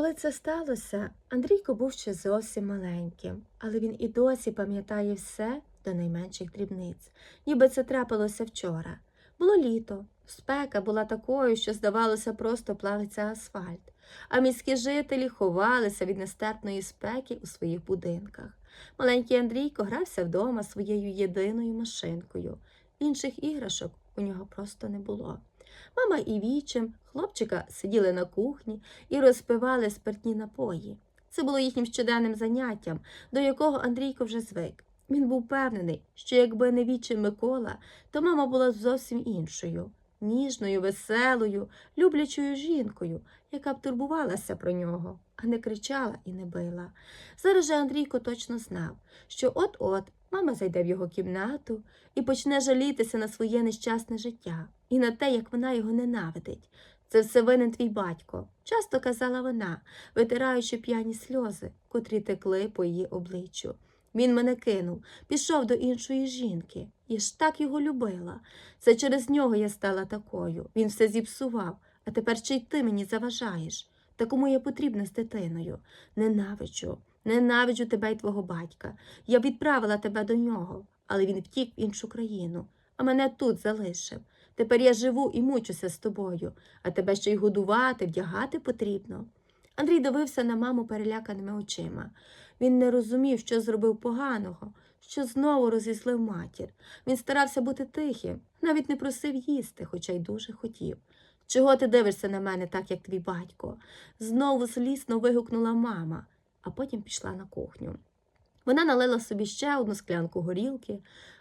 Коли це сталося, Андрійко був ще зовсім маленьким, але він і досі пам'ятає все до найменших дрібниць, ніби це трапилося вчора. Було літо, спека була такою, що, здавалося, просто плавиться асфальт, а міські жителі ховалися від нестерпної спеки у своїх будинках. Маленький Андрійко грався вдома своєю єдиною машинкою. Інших іграшок у нього просто не було. Мама і вічим хлопчика сиділи на кухні і розпивали спиртні напої. Це було їхнім щоденним заняттям, до якого Андрійко вже звик. Він був впевнений, що якби не вічим Микола, то мама була зовсім іншою, ніжною, веселою, люблячою жінкою, яка б турбувалася про нього, а не кричала і не била. Зараз же Андрійко точно знав, що от-от мама зайде в його кімнату і почне жалітися на своє нещасне життя і на те, як вона його ненавидить. Це все винен твій батько, часто казала вона, витираючи п'яні сльози, котрі текли по її обличчю. Він мене кинув, пішов до іншої жінки. Я ж так його любила. Це через нього я стала такою. Він все зіпсував, а тепер ще й ти мені заважаєш. Та кому я потрібна з дитиною? Ненавиджу, ненавиджу тебе й твого батька. Я відправила тебе до нього, але він втік в іншу країну, а мене тут залишив. Тепер я живу і мучуся з тобою, а тебе ще й годувати, вдягати потрібно. Андрій дивився на маму переляканими очима. Він не розумів, що зробив поганого, що знову розізлив матір. Він старався бути тихим, навіть не просив їсти, хоча й дуже хотів. Чого ти дивишся на мене так, як твій батько? Знову злісно вигукнула мама, а потім пішла на кухню. Вона налила собі ще одну склянку горілки,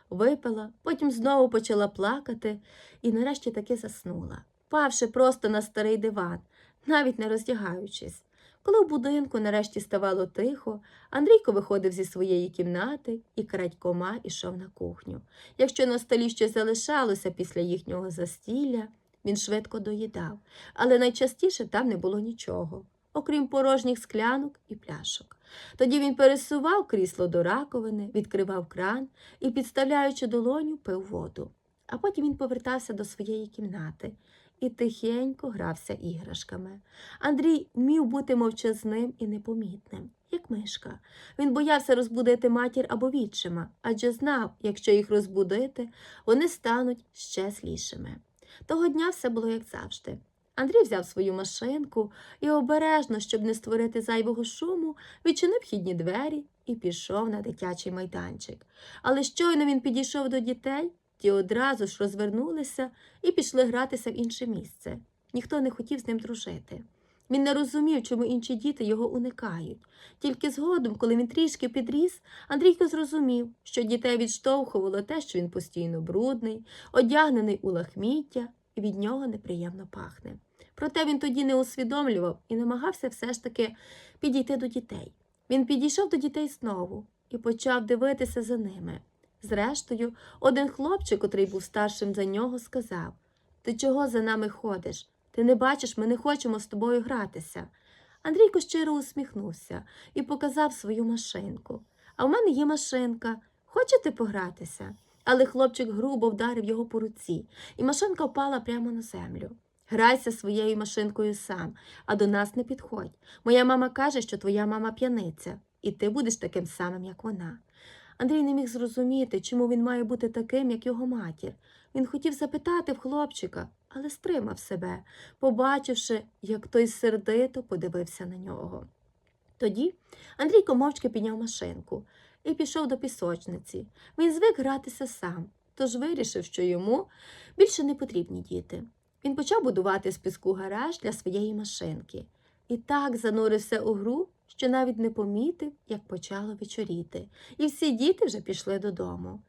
випила, потім знову почала плакати і нарешті таки заснула, павши просто на старий диван, навіть не роздягаючись. Коли в будинку нарешті ставало тихо, Андрійко виходив зі своєї кімнати і крадькома ішов на кухню. Якщо на столі щось залишалося після їхнього застілля, він швидко доїдав, але найчастіше там не було нічого, окрім порожніх склянок і пляшок. Тоді він пересував крісло до раковини, відкривав кран і, підставляючи долоню, пив воду. А потім він повертався до своєї кімнати і тихенько грався іграшками. Андрій вмів бути мовчазним і непомітним, як мишка. Він боявся розбудити матір або відчима, адже знав, якщо їх розбудити, вони стануть ще злішими. Того дня все було як завжди. Андрій взяв свою машинку і обережно, щоб не створити зайвого шуму, відчинив вхідні двері і пішов на дитячий майданчик. Але щойно він підійшов до дітей, ті одразу ж розвернулися і пішли гратися в інше місце. Ніхто не хотів з ним дружити. Він не розумів, чому інші діти його уникають. Тільки згодом, коли він трішки підріс, Андрійко зрозумів, що дітей відштовхувало те, що він постійно брудний, одягнений у лахміття, і від нього неприємно пахне. Проте він тоді не усвідомлював і намагався все ж таки підійти до дітей. Він підійшов до дітей знову і почав дивитися за ними. Зрештою, один хлопчик, котрий був старшим за нього, сказав Ти чого за нами ходиш? Ти не бачиш, ми не хочемо з тобою гратися. Андрійко щиро усміхнувся і показав свою машинку. А в мене є машинка. Хочете погратися? Але хлопчик грубо вдарив його по руці, і машинка впала прямо на землю. Грайся своєю машинкою сам, а до нас не підходь. Моя мама каже, що твоя мама п'яниця, і ти будеш таким самим, як вона. Андрій не міг зрозуміти, чому він має бути таким, як його матір. Він хотів запитати в хлопчика, але стримав себе, побачивши, як той сердито подивився на нього. Тоді Андрійко мовчки підняв машинку і пішов до пісочниці. Він звик гратися сам, тож вирішив, що йому більше не потрібні діти. Він почав будувати з піску гараж для своєї машинки. І так занурився у гру, що навіть не помітив, як почало вечоріти, і всі діти вже пішли додому.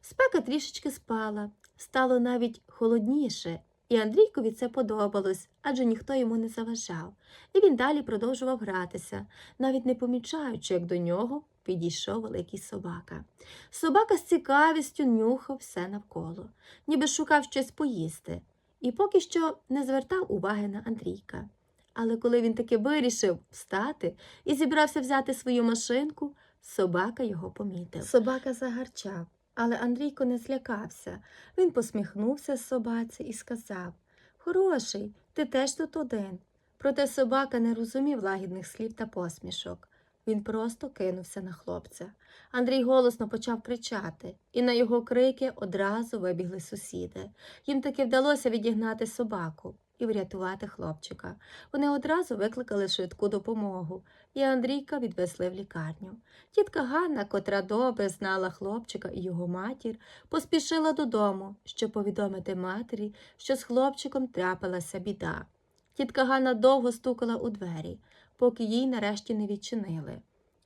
Спека трішечки спала, стало навіть холодніше, і Андрійкові це подобалось, адже ніхто йому не заважав, і він далі продовжував гратися, навіть не помічаючи, як до нього підійшов великий собака. Собака з цікавістю нюхав все навколо, ніби шукав щось поїсти, і поки що не звертав уваги на Андрійка. Але коли він таки вирішив встати і зібрався взяти свою машинку, собака його помітив. Собака загарчав, але Андрійко не злякався. Він посміхнувся з собаці і сказав Хороший, ти теж тут один. Проте собака не розумів лагідних слів та посмішок. Він просто кинувся на хлопця. Андрій голосно почав кричати, і на його крики одразу вибігли сусіди. Їм таки вдалося відігнати собаку і врятувати хлопчика. Вони одразу викликали швидку допомогу, і Андрійка відвезли в лікарню. Тітка Ганна, котра добре знала хлопчика і його матір, поспішила додому, щоб повідомити матері, що з хлопчиком трапилася біда. Тітка Ганна довго стукала у двері, поки їй нарешті не відчинили.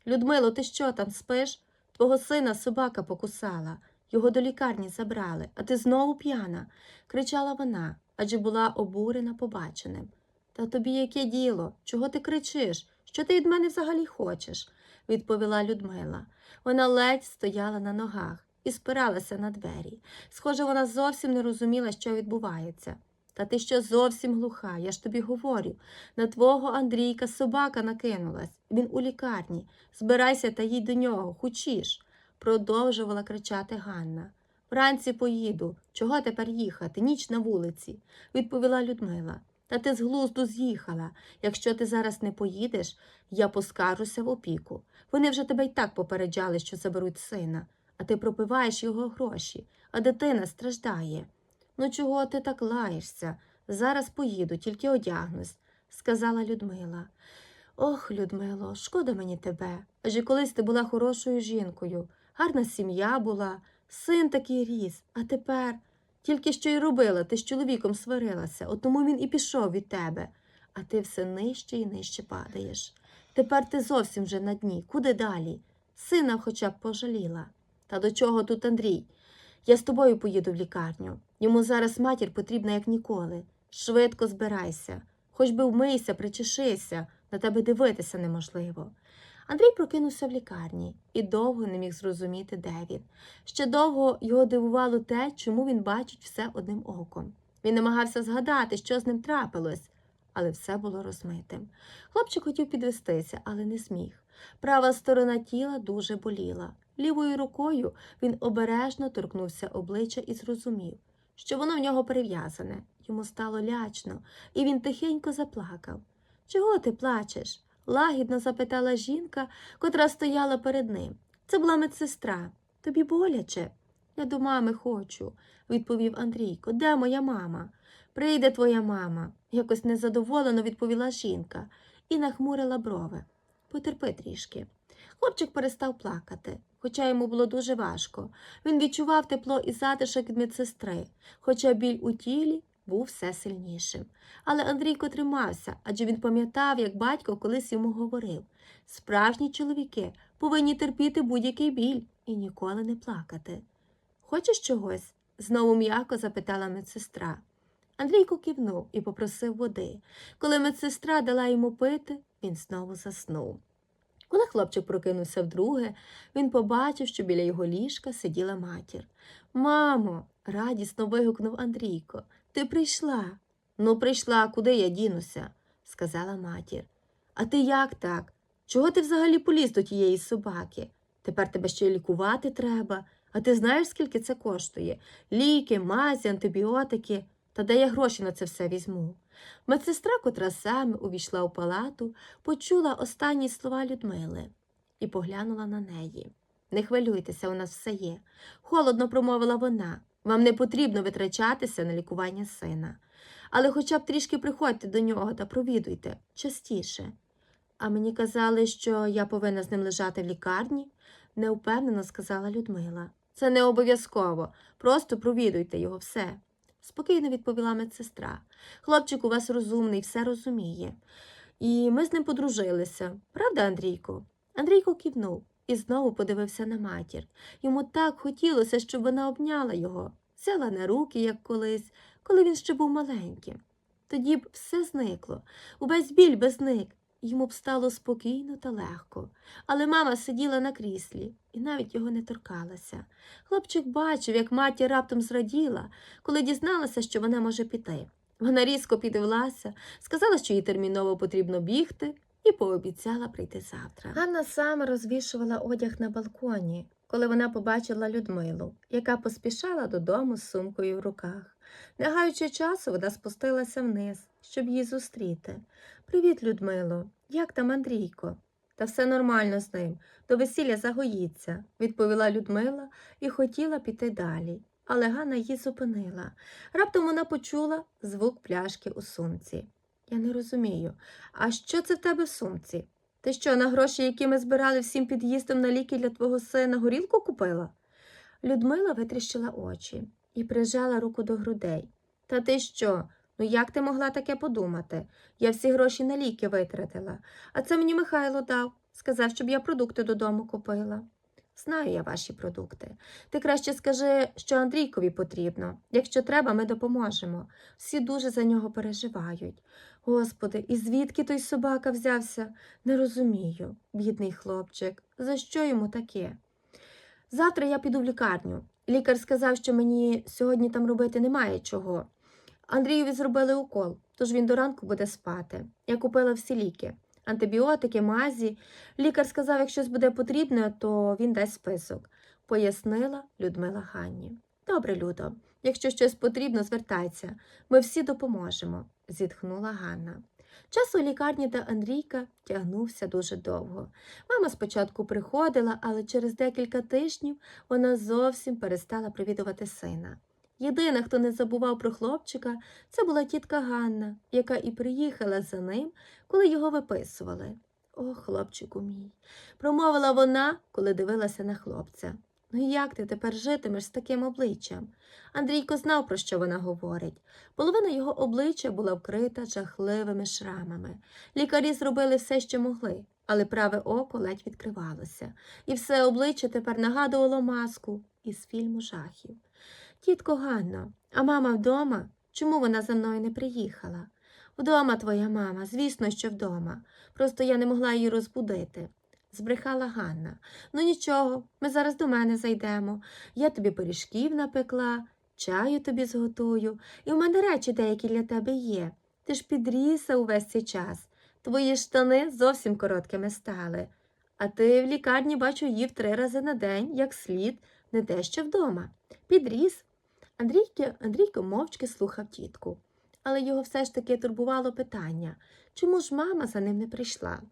Людмило, ти що там спиш? Твого сина собака покусала, його до лікарні забрали, а ти знову п'яна, кричала вона, адже була обурена побаченим. Та тобі яке діло? Чого ти кричиш? Що ти від мене взагалі хочеш? відповіла Людмила. Вона ледь стояла на ногах і спиралася на двері. Схоже, вона зовсім не розуміла, що відбувається. Та ти що зовсім глуха, я ж тобі говорю. На твого Андрійка собака накинулась. Він у лікарні. Збирайся та їдь до нього, хочеш, продовжувала кричати Ганна. Вранці поїду. Чого тепер їхати? Ніч на вулиці, відповіла Людмила. Та ти з глузду з'їхала. Якщо ти зараз не поїдеш, я поскаржуся в опіку. Вони вже тебе й так попереджали, що заберуть сина, а ти пропиваєш його гроші, а дитина страждає. Ну, чого ти так лаєшся? Зараз поїду, тільки одягнусь, сказала Людмила. Ох, Людмило, шкода мені тебе. Адже колись ти була хорошою жінкою, гарна сім'я була, син такий ріс, а тепер тільки що й робила, ти з чоловіком сварилася, от тому він і пішов від тебе, а ти все нижче і нижче падаєш. Тепер ти зовсім вже на дні. Куди далі? Сина хоча б пожаліла. Та до чого тут Андрій? Я з тобою поїду в лікарню. Йому зараз матір потрібна, як ніколи. Швидко збирайся, хоч би вмийся, причешися, на тебе дивитися неможливо. Андрій прокинувся в лікарні і довго не міг зрозуміти, де він. Ще довго його дивувало те, чому він бачить все одним оком. Він намагався згадати, що з ним трапилось, але все було розмитим. Хлопчик хотів підвестися, але не зміг. Права сторона тіла дуже боліла. Лівою рукою він обережно торкнувся обличчя і зрозумів, що воно в нього перев'язане. Йому стало лячно, і він тихенько заплакав. Чого ти плачеш? лагідно запитала жінка, котра стояла перед ним. Це була медсестра. Тобі боляче? Я до мами хочу, відповів Андрійко. Де моя мама? Прийде твоя мама, якось незадоволено відповіла жінка і нахмурила брови. Потерпи трішки. Хлопчик перестав плакати, хоча йому було дуже важко. Він відчував тепло і затишок від медсестри, хоча біль у тілі був все сильнішим. Але Андрійко тримався, адже він пам'ятав, як батько колись йому говорив справжні чоловіки повинні терпіти будь-який біль і ніколи не плакати. Хочеш чогось? знову м'яко запитала медсестра. Андрійко кивнув і попросив води. Коли медсестра дала йому пити, він знову заснув. Коли хлопчик прокинувся вдруге, він побачив, що біля його ліжка сиділа матір. Мамо, радісно вигукнув Андрійко. Ти прийшла. Ну, прийшла, куди я дінуся, сказала матір. А ти як так? Чого ти взагалі поліз до тієї собаки? Тепер тебе ще й лікувати треба. А ти знаєш, скільки це коштує? Ліки, мазі, антибіотики. Та де я гроші на це все візьму? Медсестра, котра саме увійшла у палату, почула останні слова Людмили і поглянула на неї. Не хвилюйтеся, у нас все є. Холодно промовила вона. Вам не потрібно витрачатися на лікування сина. Але хоча б трішки приходьте до нього та провідуйте частіше. А мені казали, що я повинна з ним лежати в лікарні, неупевнено сказала Людмила. Це не обов'язково, просто провідуйте його все. Спокійно відповіла медсестра. Хлопчик у вас розумний, все розуміє. І ми з ним подружилися. Правда, Андрійко? Андрійко кивнув і знову подивився на матір. Йому так хотілося, щоб вона обняла його, взяла на руки, як колись, коли він ще був маленьким. Тоді б все зникло, увесь біль би зник, йому б стало спокійно та легко. Але мама сиділа на кріслі і навіть його не торкалася. Хлопчик бачив, як матір раптом зраділа, коли дізналася, що вона може піти. Вона різко підвелася, сказала, що їй терміново потрібно бігти, і пообіцяла прийти завтра. Ганна саме розвішувала одяг на балконі, коли вона побачила Людмилу, яка поспішала додому з сумкою в руках. Не гаючи часу, вона спустилася вниз, щоб її зустріти. Привіт, Людмило. Як там Андрійко? Та все нормально з ним. До весілля загоїться, відповіла Людмила і хотіла піти далі. Але Ганна її зупинила. Раптом вона почула звук пляшки у сумці. Я не розумію, а що це в тебе в сумці? Ти що, на гроші, які ми збирали всім під'їздом на ліки для твого сина, горілку купила? Людмила витріщила очі і прижала руку до грудей. Та ти що? Ну як ти могла таке подумати? Я всі гроші на ліки витратила, а це мені Михайло дав. Сказав, щоб я продукти додому купила. Знаю я ваші продукти. Ти краще скажи, що Андрійкові потрібно. Якщо треба, ми допоможемо. Всі дуже за нього переживають. Господи, і звідки той собака взявся? Не розумію, бідний хлопчик. За що йому таке? Завтра я піду в лікарню. Лікар сказав, що мені сьогодні там робити немає чого. Андрієві зробили укол, тож він до ранку буде спати. Я купила всі ліки, антибіотики, мазі. Лікар сказав, якщо щось буде потрібно, то він дасть список, пояснила Людмила Ганні. Добре, Людо, якщо щось потрібно, звертайся. Ми всі допоможемо, зітхнула Ганна. Час у лікарні та Андрійка тягнувся дуже довго. Мама спочатку приходила, але через декілька тижнів вона зовсім перестала привідувати сина. Єдина, хто не забував про хлопчика, це була тітка Ганна, яка і приїхала за ним, коли його виписували. О, хлопчику мій, промовила вона, коли дивилася на хлопця. Ну як ти тепер житимеш з таким обличчям? Андрійко знав, про що вона говорить. Половина його обличчя була вкрита жахливими шрамами. Лікарі зробили все, що могли, але праве око ледь відкривалося, і все обличчя тепер нагадувало маску із фільму жахів. Тітко Ганно, а мама вдома? Чому вона за мною не приїхала? Вдома твоя мама, звісно, що вдома. Просто я не могла її розбудити. Збрехала Ганна. Ну нічого, ми зараз до мене зайдемо. Я тобі пиріжків напекла, чаю тобі зготую, і в мене речі деякі для тебе є. Ти ж підрісся увесь цей час. Твої штани зовсім короткими стали. А ти в лікарні, бачу, їв три рази на день, як слід, не те що вдома. Підріс. Андрійко, Андрійко мовчки слухав тітку, але його все ж таки турбувало питання, чому ж мама за ним не прийшла.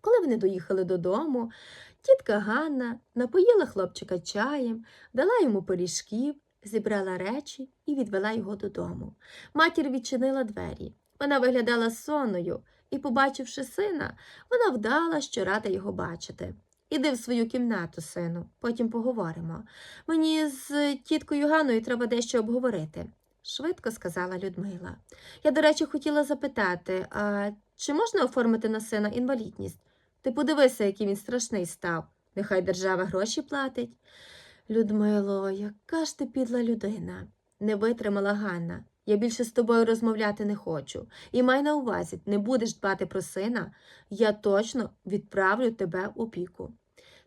Коли вони доїхали додому, тітка Ганна напоїла хлопчика чаєм, дала йому пиріжків, зібрала речі і відвела його додому. Матір відчинила двері. Вона виглядала сонною і, побачивши сина, вона вдала, що рада його бачити. Іди в свою кімнату, сину, потім поговоримо. Мені з тіткою Ганною треба дещо обговорити, швидко сказала Людмила. Я, до речі, хотіла запитати, а чи можна оформити на сина інвалідність? Ти подивися, який він страшний став. Нехай держава гроші платить. Людмило, яка ж ти підла людина? Не витримала Ганна. Я більше з тобою розмовляти не хочу. І май на увазі, не будеш дбати про сина, я точно відправлю тебе в опіку.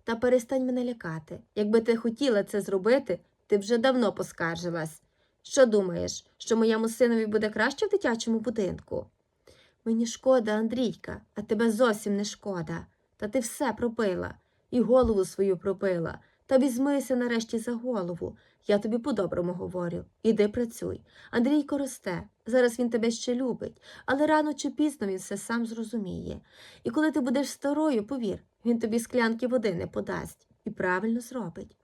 Та перестань мене лякати. Якби ти хотіла це зробити, ти б вже давно поскаржилась. Що думаєш, що моєму синові буде краще в дитячому будинку? Мені шкода, Андрійка, а тебе зовсім не шкода. Та ти все пропила, і голову свою пропила. Та візьмися нарешті за голову. Я тобі по-доброму говорю. Іди працюй. Андрійко росте. Зараз він тебе ще любить, але рано чи пізно він все сам зрозуміє. І коли ти будеш старою, повір, він тобі склянки води не подасть і правильно зробить.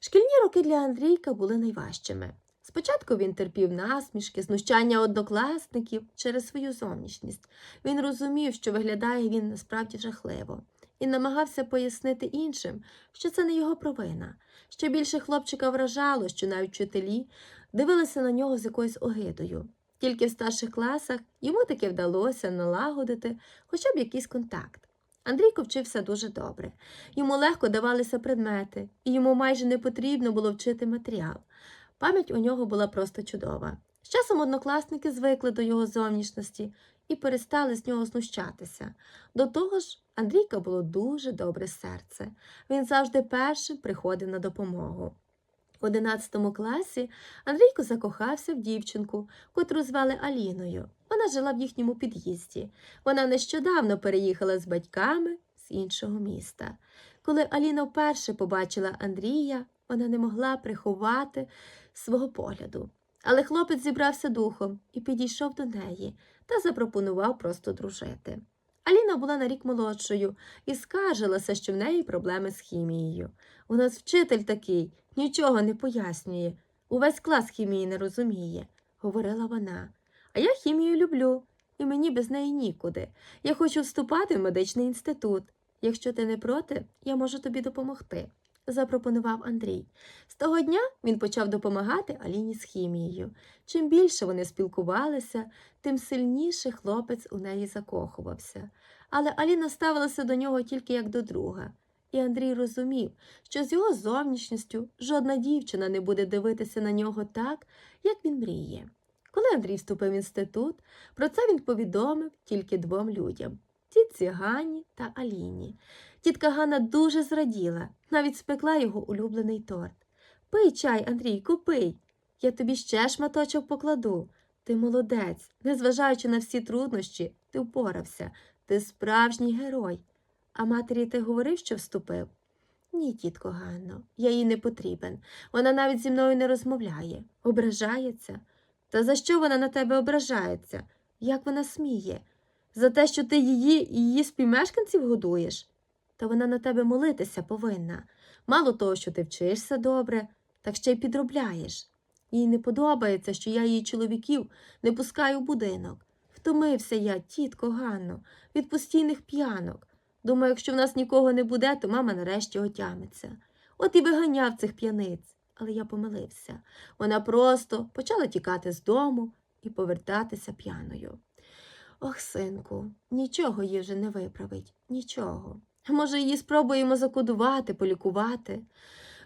Шкільні роки для Андрійка були найважчими. Спочатку він терпів насмішки, знущання однокласників через свою зовнішність. Він розумів, що виглядає він насправді жахливо, і намагався пояснити іншим, що це не його провина. Ще більше хлопчика вражало, що навіть вчителі дивилися на нього з якоюсь огидою. Тільки в старших класах йому таки вдалося налагодити хоча б якийсь контакт. Андрійко вчився дуже добре. Йому легко давалися предмети, і йому майже не потрібно було вчити матеріал. Пам'ять у нього була просто чудова. З часом однокласники звикли до його зовнішності і перестали з нього знущатися. До того ж, Андрійка було дуже добре серце. Він завжди першим приходив на допомогу. В 11 класі Андрійко закохався в дівчинку, котру звали Аліною. Вона жила в їхньому під'їзді. Вона нещодавно переїхала з батьками з іншого міста. Коли Аліна вперше побачила Андрія, вона не могла приховати свого погляду. Але хлопець зібрався духом і підійшов до неї та запропонував просто дружити. Аліна була на рік молодшою і скаржилася, що в неї проблеми з хімією. У нас вчитель такий, нічого не пояснює, увесь клас хімії не розуміє, говорила вона. А я хімію люблю, і мені без неї нікуди. Я хочу вступати в медичний інститут. Якщо ти не проти, я можу тобі допомогти, запропонував Андрій. З того дня він почав допомагати Аліні з хімією. Чим більше вони спілкувалися, тим сильніше хлопець у неї закохувався. Але Аліна ставилася до нього тільки як до друга. І Андрій розумів, що з його зовнішністю жодна дівчина не буде дивитися на нього так, як він мріє. Коли Андрій вступив в інститут, про це він повідомив тільки двом людям тітці Ганні та Аліні. Тітка Ганна дуже зраділа, навіть спекла його улюблений торт. Пий чай, Андрійку, пий. Я тобі ще шматочок покладу. Ти молодець, незважаючи на всі труднощі, ти впорався, ти справжній герой. А матері ти говорив, що вступив? Ні, тітко Ганно, я їй не потрібен. Вона навіть зі мною не розмовляє, ображається. Та за що вона на тебе ображається? Як вона сміє? За те, що ти її і її співмешканців годуєш? Та вона на тебе молитися повинна. Мало того, що ти вчишся добре, так ще й підробляєш. Їй не подобається, що я її чоловіків не пускаю в будинок. Втомився я, тітко Ганно, від постійних п'янок. Думаю, якщо в нас нікого не буде, то мама нарешті отямиться. От і виганяв цих п'яниць. Але я помилився. Вона просто почала тікати з дому і повертатися п'яною. Ох, синку, нічого їй вже не виправить, нічого. Може, її спробуємо закодувати, полікувати.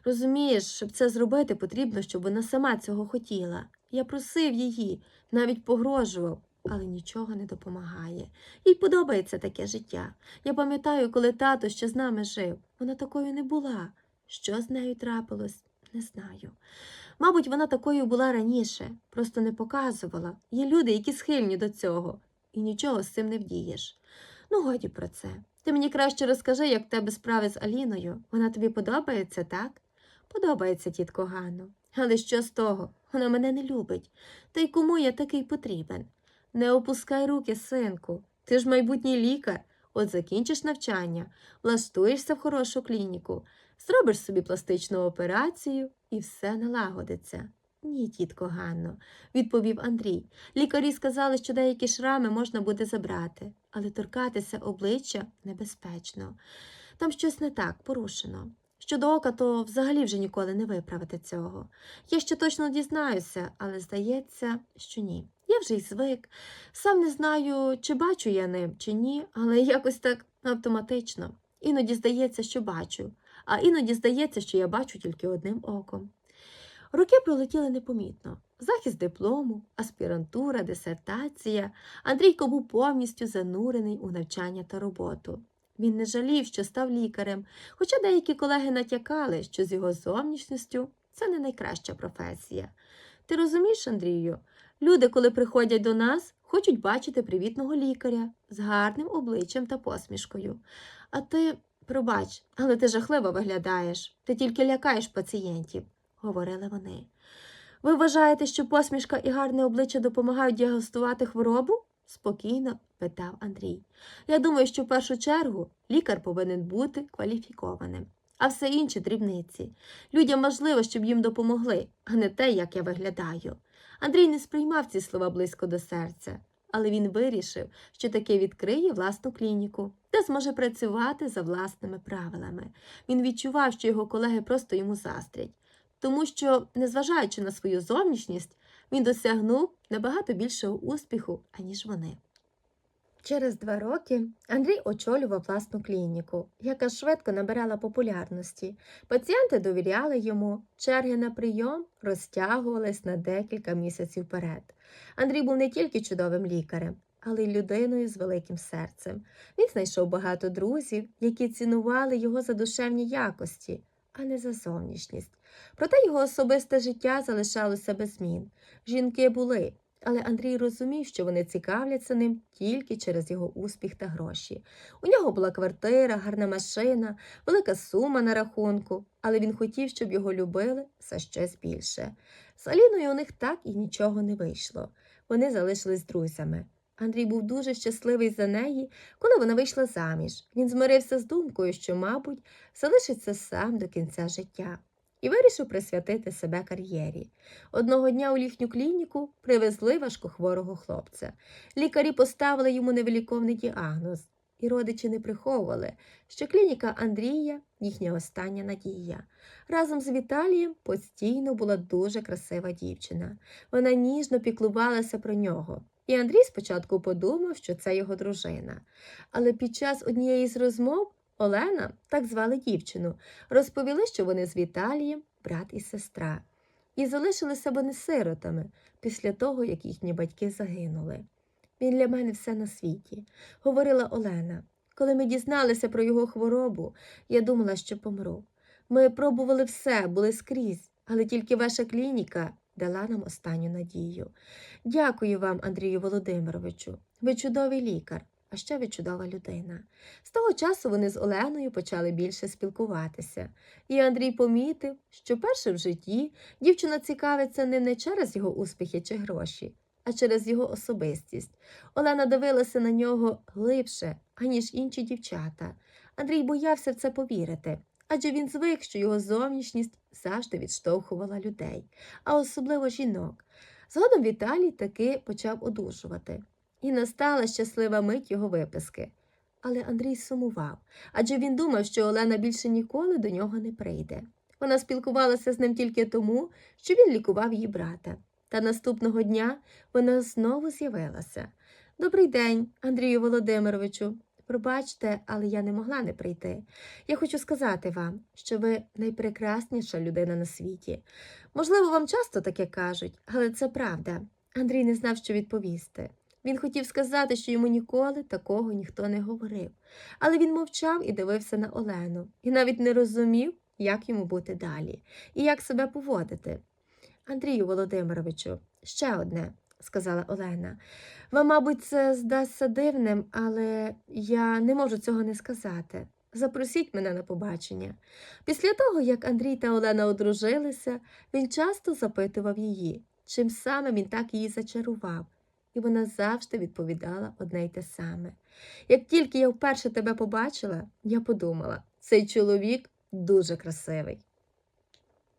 Розумієш, щоб це зробити, потрібно, щоб вона сама цього хотіла. Я просив її, навіть погрожував, але нічого не допомагає. Їй подобається таке життя. Я пам'ятаю, коли тато ще з нами жив, вона такою не була. Що з нею трапилось, не знаю. Мабуть, вона такою була раніше, просто не показувала. Є люди, які схильні до цього, і нічого з цим не вдієш. Ну, годі про це. Ти мені краще розкажи, як тебе справи з Аліною. Вона тобі подобається, так? Подобається, тітко Ганно. Але що з того? Вона мене не любить. Та й кому я такий потрібен? Не опускай руки, синку. Ти ж майбутній лікар. От закінчиш навчання, влаштуєшся в хорошу клініку, зробиш собі пластичну операцію і все налагодиться. Ні, тітко Ганно, відповів Андрій. Лікарі сказали, що деякі шрами можна буде забрати, але торкатися обличчя небезпечно. Там щось не так, порушено. Щодо ока, то взагалі вже ніколи не виправити цього. Я ще точно дізнаюся, але здається, що ні. Я вже й звик. Сам не знаю, чи бачу я ним, чи ні, але якось так автоматично. Іноді здається, що бачу, а іноді здається, що я бачу тільки одним оком. Роки пролетіли непомітно. Захист диплому, аспірантура, дисертація. Андрійко був повністю занурений у навчання та роботу. Він не жалів, що став лікарем, хоча деякі колеги натякали, що з його зовнішністю це не найкраща професія. Ти розумієш, Андрію, люди, коли приходять до нас, хочуть бачити привітного лікаря з гарним обличчям та посмішкою. А ти, пробач, але ти жахливо виглядаєш, ти тільки лякаєш пацієнтів, говорили вони. Ви вважаєте, що посмішка і гарне обличчя допомагають діагностувати хворобу? спокійно питав Андрій. Я думаю, що в першу чергу лікар повинен бути кваліфікованим, а все інше дрібниці. Людям важливо, щоб їм допомогли, а не те, як я виглядаю. Андрій не сприймав ці слова близько до серця, але він вирішив, що таки відкриє власну клініку, де зможе працювати за власними правилами. Він відчував, що його колеги просто йому заздрять, тому що, незважаючи на свою зовнішність, він досягнув набагато більшого успіху, аніж вони. Через два роки Андрій очолював власну клініку, яка швидко набирала популярності. Пацієнти довіряли йому, черги на прийом розтягувались на декілька місяців вперед. Андрій був не тільки чудовим лікарем, але й людиною з великим серцем. Він знайшов багато друзів, які цінували його за душевні якості, а не за зовнішність. Проте його особисте життя залишалося без змін. Жінки були, але Андрій розумів, що вони цікавляться ним тільки через його успіх та гроші. У нього була квартира, гарна машина, велика сума на рахунку, але він хотів, щоб його любили за щось більше. З Аліною у них так і нічого не вийшло. Вони залишились друзями, Андрій був дуже щасливий за неї, коли вона вийшла заміж. Він змирився з думкою, що, мабуть, залишиться сам до кінця життя, і вирішив присвятити себе кар'єрі. Одного дня у їхню клініку привезли важкохворого хлопця. Лікарі поставили йому невиліковний діагноз, і родичі не приховували, що клініка Андрія їхня остання надія. Разом з Віталієм постійно була дуже красива дівчина. Вона ніжно піклувалася про нього. І Андрій спочатку подумав, що це його дружина. Але під час однієї з розмов Олена, так звали дівчину, розповіли, що вони з Віталієм брат і сестра, і залишилися вони сиротами після того, як їхні батьки загинули. Він для мене все на світі, говорила Олена. Коли ми дізналися про його хворобу, я думала, що помру. Ми пробували все, були скрізь, але тільки ваша клініка дала нам останню надію. Дякую вам, Андрію Володимировичу. Ви чудовий лікар, а ще ви чудова людина. З того часу вони з Оленою почали більше спілкуватися, і Андрій помітив, що перше в житті дівчина цікавиться ним не через його успіхи чи гроші, а через його особистість. Олена дивилася на нього глибше, аніж інші дівчата. Андрій боявся в це повірити, адже він звик, що його зовнішність завжди відштовхувала людей, а особливо жінок. Згодом Віталій таки почав одужувати, і настала щаслива мить його виписки. Але Андрій сумував, адже він думав, що Олена більше ніколи до нього не прийде. Вона спілкувалася з ним тільки тому, що він лікував її брата. Та наступного дня вона знову з'явилася. Добрий день, Андрію Володимировичу. Пробачте, але я не могла не прийти. Я хочу сказати вам, що ви найпрекрасніша людина на світі. Можливо, вам часто таке кажуть, але це правда. Андрій не знав, що відповісти. Він хотів сказати, що йому ніколи такого ніхто не говорив, але він мовчав і дивився на Олену, і навіть не розумів, як йому бути далі і як себе поводити. Андрію Володимировичу, ще одне, сказала Олена. Вам, мабуть, це здасться дивним, але я не можу цього не сказати. Запросіть мене на побачення. Після того, як Андрій та Олена одружилися, він часто запитував її, чим саме він так її зачарував, і вона завжди відповідала одне й те саме. Як тільки я вперше тебе побачила, я подумала, цей чоловік дуже красивий.